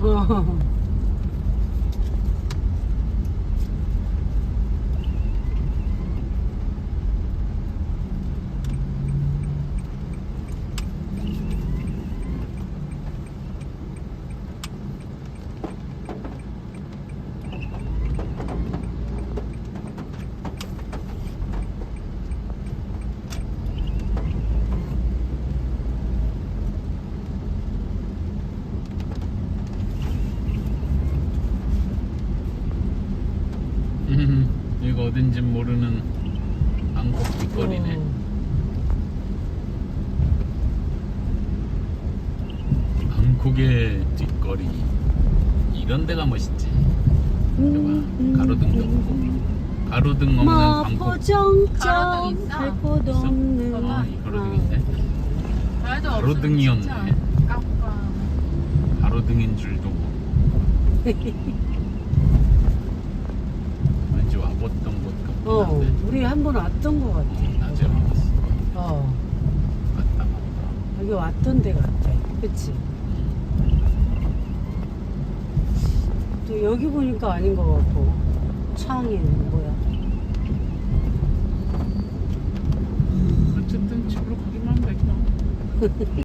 어. 이거 어딘지 모르는 방콕 뒷거리네. 어. 방콕의 뒷거리. 이런 데가 멋있지. 음, 봐봐. 가로등도 없고. 가로등 없는 방콕. 마포 정점 가로등 있어? 아, 이 가로등 있네. 그래도 가로등이었네. 없으면 진짜 깜깜. 가로등인 줄도 모르고. 와봤던 곳 같긴 어, 한데. 우리 한 번 왔던 것 같아. 어, 낮에 와봤어. 어, 갔다 갔다. 여기 왔던 데 같아. 그치? 또 여기 보니까 아닌 것 같고. 창인, 뭐야. 어쨌든 집으로 가기만 하면 되구나.